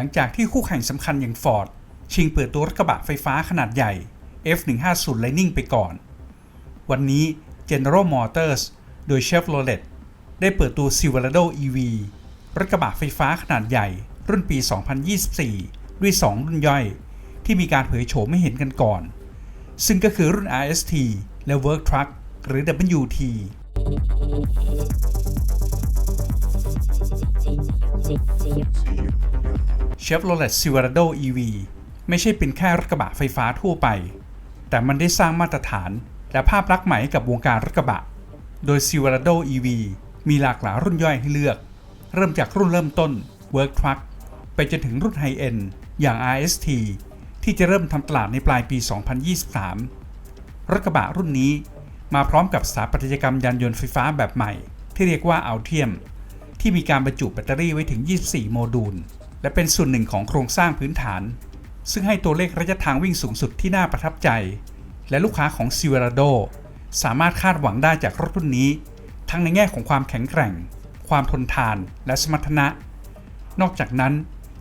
หลังจากที่คู่แข่งสำคัญอย่าง Ford ชิงเปิดตัวรถกระบะไฟฟ้าขนาดใหญ่ F150 Lightning ไปก่อน วันนี้ General Motors โดย Chevrolet ได้เปิดตัว Silverado EV รถกระบะไฟฟ้าขนาดใหญ่ รุ่นปี 2024 ด้วย 2 รุ่นย่อย ที่มีการเผยโฉมไม่เห็นกันก่อน ซึ่งก็คือรุ่น RST และ Work Truck หรือ WT Chevrolet Silverado EV ไม่ใช่เป็นแค่รถกระบะไฟฟ้าทั่วไป แต่มันได้สร้างมาตรฐานและภาพลักษณ์ใหม่ให้กับวงการรถกระบะ โดย Silverado EV มีหลากหลายรุ่นย่อยให้เลือก เริ่มจากรุ่นเริ่มต้น Work Truck ไปจนถึงรุ่นไฮเอ็นอย่าง RST ที่จะเริ่มทำตลาดในปลายปี 2023 รถกระบะรุ่นนี้มาพร้อมกับสถาปัตยกรรมยานยนต์ไฟฟ้าแบบใหม่ ที่เรียกว่า Altium ที่มีการบรรจุแบตเตอรี่ไว้ถึง 24 โมดูล และเป็นส่วนหนึ่งของโครงสร้างพื้นฐาน ซึ่งให้ตัวเลขระยะทางวิ่งสูงสุดที่น่าประทับใจ และลูกค้าของ Silverado สามารถคาดหวังได้จากรถรุ่นนี้ ทั้งในแง่ของความแข็งแกร่ง ความทนทาน และสมรรถนะ นอกจากนั้น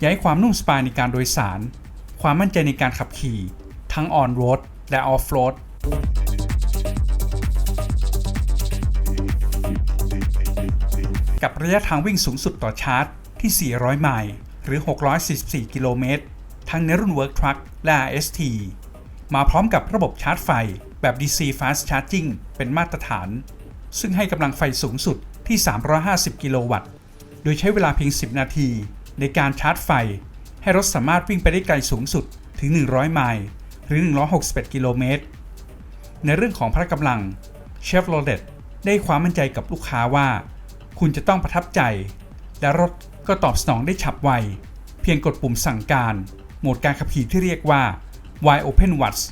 ยังให้ความนุ่มสบายในการโดยสาร ความมั่นใจในการขับขี่ ทั้งออนโรดและออฟโรดกับระยะทางวิ่งสูงสุดต่อชาร์จที่ 400 ไมล์ หรือ 644 กิโลเมตร ทั้งในรุ่น Work Truck และ ST มาพร้อมกับระบบชาร์จไฟแบบ DC Fast Charging เป็นมาตรฐาน ซึ่งให้กำลังไฟสูงสุดที่ 350 กิโลวัตต์ โดยใช้เวลาเพียง 10 นาที ในการชาร์จไฟ ให้รถสามารถวิ่งไปได้ไกลสูงสุดถึง 100 ไมล์หรือ 161 กิโลเมตร ในเรื่องของพละกำลัง Chevrolet ได้ความมั่นใจกับลูกค้าว่า คุณจะต้องประทับใจ และรถ ก็ตอบสนองได้ฉับไว เพียงกดปุ่มสั่งการ โหมดการขับขี่ที่เรียกว่า Wide Open Watts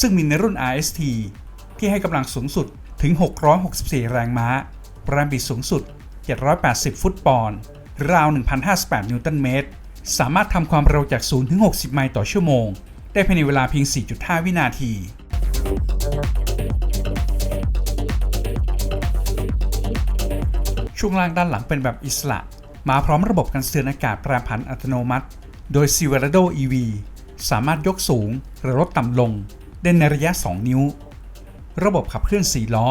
ซึ่งมีในรุ่น RST ที่ให้กำลังสูงสุดถึง 664 แรงม้า แรงบิดสูงสุด 780 ฟุตปอนด์หรือราว 1,058 นิวตันเมตร สามารถทำความเร็วจาก 0 ถึง 60 ไมล์ต่อชั่วโมง ได้ภายในเวลาเพียง 4.5 วินาที ช่วงล่างด้านหลังเป็นแบบอิสระ มาพร้อมระบบการเตือนอากาศแปรผันอัตโนมัติ โดย Silverado EV สามารถยกสูงหรือลดต่ำลง ได้ในระยะ 2 นิ้ว ระบบขับเคลื่อน 4 ล้อ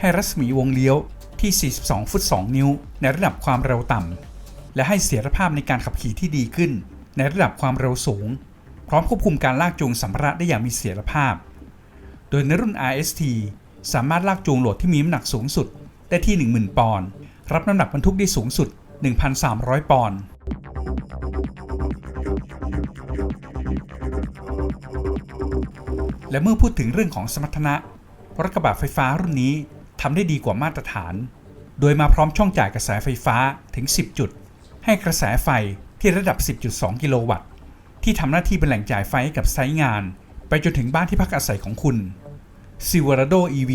ให้รัศมีวงเลี้ยวที่ 42 ฟุต 2 นิ้ว ในระดับความเร็วต่ำ และให้เสถียรภาพในการขับขี่ที่ดีขึ้น ในระดับความเร็วสูง พร้อมควบคุมการลากจูงสัมภาระได้อย่างมีเสถียรภาพ โดยในรุ่น RST สามารถลากจูงโหลดที่มีน้ำหนักสูงสุดได้ที่ 10,000 ปอนด์ รับน้ำหนักบรรทุกได้สูงสุด 1,300 ปอนด์และเมื่อพูดถึงเรื่องของสมรรถนะ รถกระบะไฟฟ้ารุ่นนี้ทำได้ดีกว่ามาตรฐาน โดยมาพร้อมช่องจ่ายกระแสไฟฟ้าถึง 10 จุด ให้กระแสไฟที่ระดับ 10.2 กิโลวัตต์ ที่ทำหน้าที่เป็นแหล่งจ่ายไฟให้กับไซต์งาน ไปจนถึงบ้านที่พักอาศัยของคุณ Silverado EV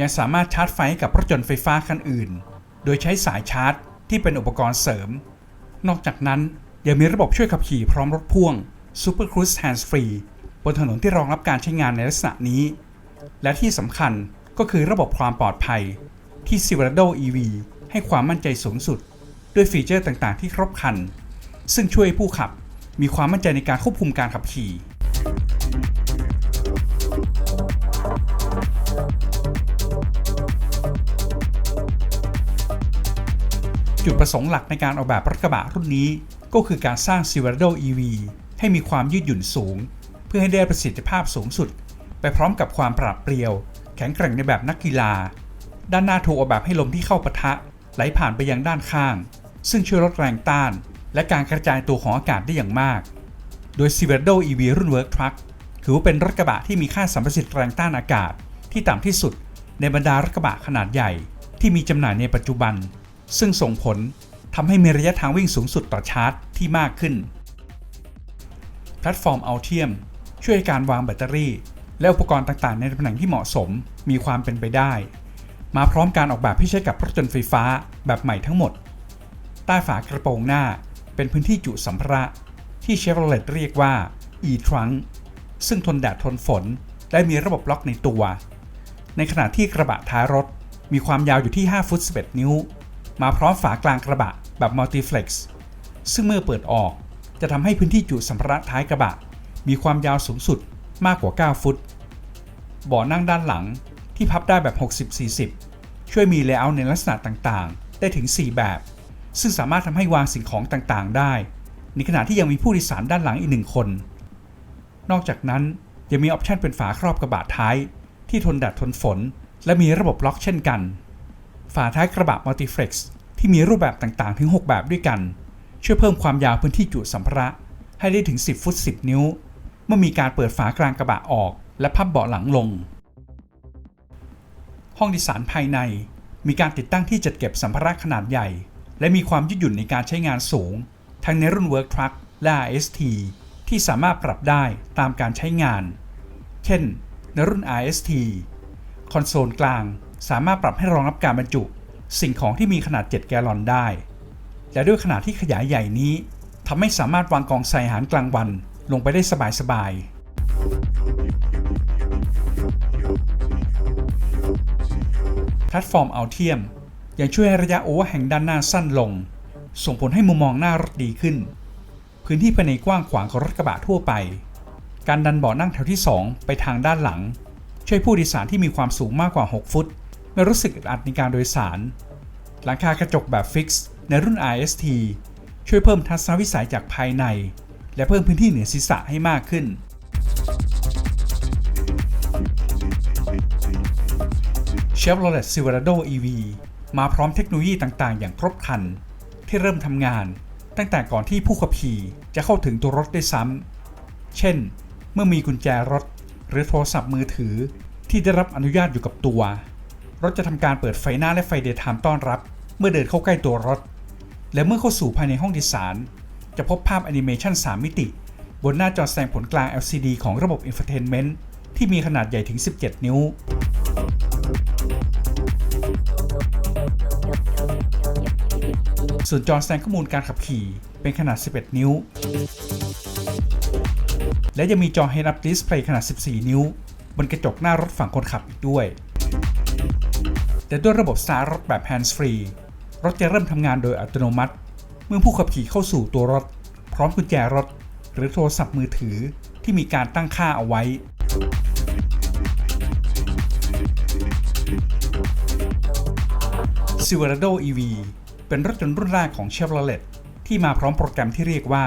ยังสามารถชาร์จไฟให้กับรถยนต์ไฟฟ้าคันอื่น โดยใช้สายชาร์จ ที่เป็นอุปกรณ์เสริม นอกจากนั้นยังมีระบบช่วยขับขี่พร้อมรถพ่วง Super Cruise Hands Free บนถนนที่รองรับการใช้งานในลักษณะนี้ และที่สำคัญก็คือระบบความปลอดภัย ที่ Silverado EV ให้ความมั่นใจสูงสุด ด้วยฟีเจอร์ต่างๆ ที่ครบครัน ซึ่งช่วยให้ผู้ขับมีความมั่นใจในการควบคุมการขับขี่ จุดประสงค์หลักในการออกแบบรถกระบะรุ่นนี้ ก็คือการสร้าง Silverado EV ให้มีความยืดหยุ่นสูง เพื่อให้ได้ประสิทธิภาพสูงสุด ไปพร้อมกับความปราดเปรียว แข็งแกร่งในแบบนักกีฬา ด้านหน้าถูกออกแบบให้ลมที่เข้าปะทะ ไหลผ่านไปยังด้านข้าง ซึ่งช่วยลดแรงต้าน และการกระจายตัวของอากาศได้อย่างมาก โดย Silverado EV รุ่น Work Truck ถือว่าเป็นรถกระบะที่มีค่าสัมประสิทธิ์แรงต้านอากาศ ที่ต่ำที่สุดในบรรดารถกระบะขนาดใหญ่ ที่มีจำหน่ายในปัจจุบัน ซึ่งส่งผลทำให้มีระยะทางวิ่งสูงสุดต่อชาร์จที่มากขึ้น แพลตฟอร์ม Altium ช่วยใหการวางแบตเตอรี่ และอุปกรณ์ต่างๆ ในตำแหน่งที่เหมาะสมมีความเป็นไปได้ มาพร้อมการออกแบบให้ใช้กับรถยนต์ไฟฟ้าแบบใหม่ทั้งหมด ใต้ฝากระโปรงหน้าเป็นพื้นที่จุสัมภาระที่ Chevrolet เรียกว่า e-trunk ซึ่งทนแดดทนฝน และมีระบบล็อกในตัว ในขณะที่กระบะท้ายรถมีความยาวอยู่ที่ 5 ฟุต 11 นิ้ว มาพร้อมฝากลางกระบะแบบ Multiflex ซึ่งเมื่อเปิดออกจะทำให้พื้นที่จุสัมภาระท้ายกระบะ มีความยาวสูงสุดมากกว่า 9 ฟุตเบาะนั่งด้านหลังที่พับได้แบบ 60-40 ช่วยมีเลเยอร์ในลักษณะต่างๆ ได้ถึง 4 แบบ ซึ่งสามารถทำให้วางสิ่งของต่างๆ ได้ ในขณะที่ยังมีผู้โดยสารด้านหลังอีกหนึ่งคน นอกจากนั้นยังมีออปชันเป็นฝาครอบกระบะท้าย ที่ทนแดดทนฝน และมีระบบล็อกเช่นกัน ฝาท้ายกระบะมัลติเฟล็กซ์ที่มีรูปแบบต่างๆ ถึง 6 แบบด้วยกัน ช่วยเพิ่มความยาวพื้นที่จุสัมภาระ ให้ได้ถึง 10 ฟุต 10 นิ้ว เมื่อมีการเปิดฝากลางกระบะออก และพับเบาะหลังลง ห้องดยสารภายใน มีการติดตั้งที่จัดเก็บสัมภาระขนาดใหญ่ และมีความยืดหยุ่นในการใช้งานสูง ทั้งในรุ่น Work Truck และ RST ที่สามารถปรับได้ตามการใช้งาน เช่น ในรุ่น RST คอนโซลกลาง สามารถปรับให้รองรับการบรรจุ สิ่งของที่มีขนาด 7 แกลลอนได้ และด้วยขนาดที่ขยายใหญ่นี้ทำให้สามารถวางกองใส่อาหารกลางวันลงไปได้สบายๆแพลตฟอร์มเอัลเทียมยังช่วยให้ระยะโอเวอร์แห่งด้านหน้าสั้นลง ส่งผลให้มุมมองหน้ารถดีขึ้น พื้นที่ภายในกว้างขวางของรถกระบะทั่วไป การดันเบาะนั่งแถวที่ 2 ไปทางด้านหลัง ช่วยผู้โดยสารที่มีความสูงมากกว่า 6 ฟุต ไม่รู้สึกอึดอัดในการโดยสาร หลังคากระจกแบบฟิกซ์ในรุ่น RST ช่วยเพิ่มทัศนวิสัยจากภายใน และเพิ่มพื้นที่เหนือศีรษะให้มากขึ้น Chevrolet Silverado EV มาพร้อมเทคโนโลยีต่างๆ อย่างครบครัน ที่เริ่มทำงาน ตั้งแต่ก่อนที่ผู้ขับขี่จะเข้าถึงตัวรถได้ซ้ำ เช่น เมื่อมีกุญแจรถ หรือโทรศัพท์มือถือที่ได้รับอนุญาตอยู่กับตัว รถจะทำการเปิดไฟหน้าและไฟเดย์ไทม์ต้อนรับ เมื่อเดินเข้าใกล้ตัวรถ และเมื่อเข้าสู่ภายในห้องดยสารจะพบภาพแอนิเมชัน3 มิติ บนหน้าจอแสดงผลกลาง LCD ของระบบ Infotainment ที่มีขนาดใหญ่ถึง 17 นิ้ว ส่วนจอแสดงข้อมูลการขับขี่เป็นขนาด 11 นิ้ว และยังมีจอ Head-Up Display ขนาด 14 นิ้ว บนกระจกหน้ารถฝั่งคนขับอีกด้วย แต่ด้วยระบบสตาร์ทรถแบบ Hands Free รถจะเริ่มทำงานโดยอัตโนมัติ เมื่อผู้ขับขี่เข้าสู่ตัวรถ พร้อมกุญแจรถ หรือโทรศัพท์มือถือที่มีการตั้งค่าเอาไว้ Silverado EV เป็นรถยนต์รุ่นแรกของ Chevrolet ที่มาพร้อมโปรแกรมที่เรียกว่า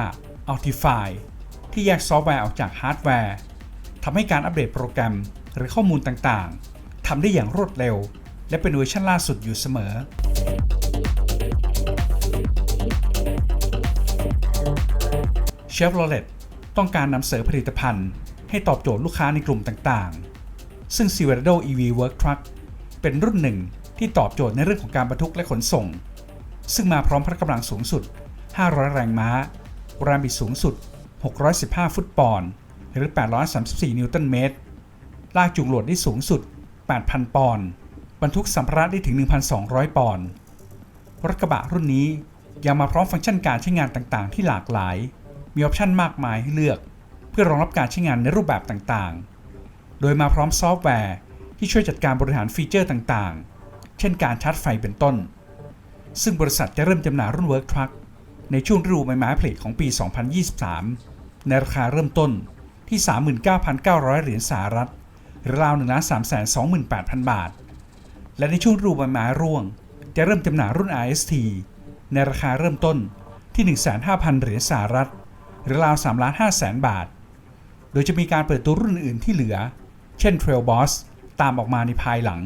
Altify ที่แยกซอฟต์แวร์ออกจากฮาร์ดแวร์ทำให้การอัปเดตโปรแกรมหรือข้อมูลต่างๆทำได้อย่างรวดเร็ว และเป็นเวอร์ชันล่าสุดอยู่เสมอ Chevrolet ต้องการนำเสนอผลิตภัณฑ์ ให้ตอบโจทย์ลูกค้าในกลุ่มต่างๆ ซึ่ง Silverado EV Work Truck เป็นรุ่นหนึ่งที่ตอบโจทย์ในเรื่องของการบรรทุกและขนส่ง ซึ่งมาพร้อมพละกำลังสูงสุด 500 แรงม้า แรงบิดสูงสุด 615 ฟุตปอนด์ หรือ 834 นิวตันเมตร ลากจูงโหลดได้สูงสุด 8,000 ปอนด์ บรรทุกสัมภาระได้ถึง 1,200 ปอนด์รถกระบะรุ่นนี้ยังมาพร้อมฟังก์ชันการใช้งานต่างๆ ที่หลากหลาย มีออปชันมากมายให้เลือก เพื่อรองรับการใช้งานในรูปแบบต่างๆ โดยมาพร้อมซอฟต์แวร์ที่ช่วยจัดการบริหารฟีเจอร์ต่างๆ เช่นการชาร์จไฟเป็นต้น ซึ่งบริษัทจะเริ่มจำหน่ายรุ่น Work Truck ในช่วงฤดูใบไม้ผลิของปี 2023 ในราคาเริ่มต้นที่ 39,900 เหรียญสหรัฐ หรือราว1 3 2 8 0 0 0 บาท และในช่วงฤดูใบไม้ร่วง จะเริ่มจำหน่ายรุ่น RST ในราคาเริ่มต้นที่ 15,000 เหรียญสหรัฐ หรือราว3ล้าน5แสนบาท โดยจะมีการเปิดตัวรุ่นอื่นที่เหลือ เช่น Trail Boss ตามออกมาในภายหลัง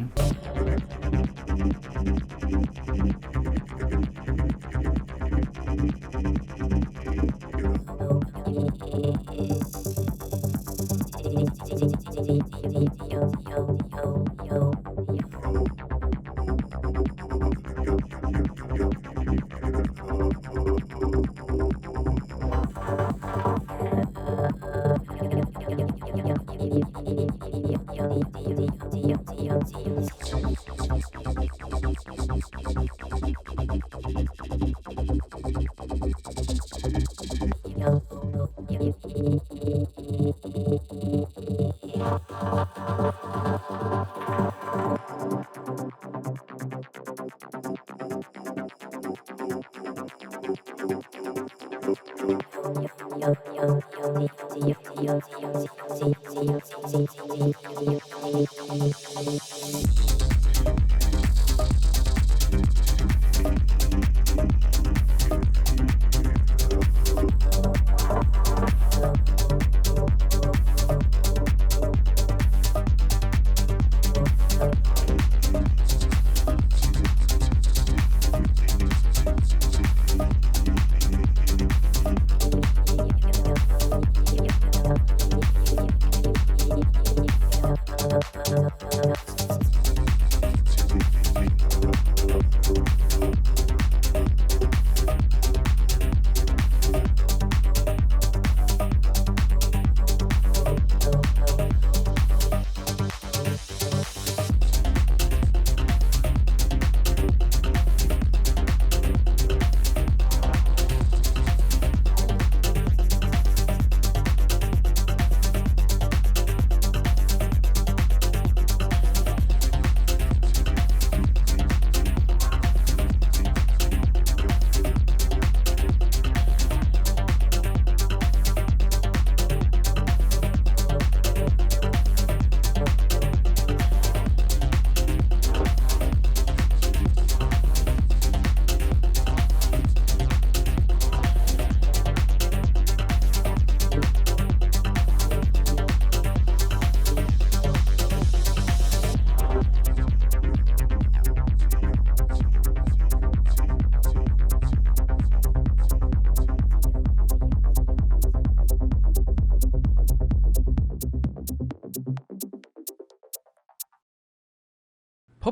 Thank you.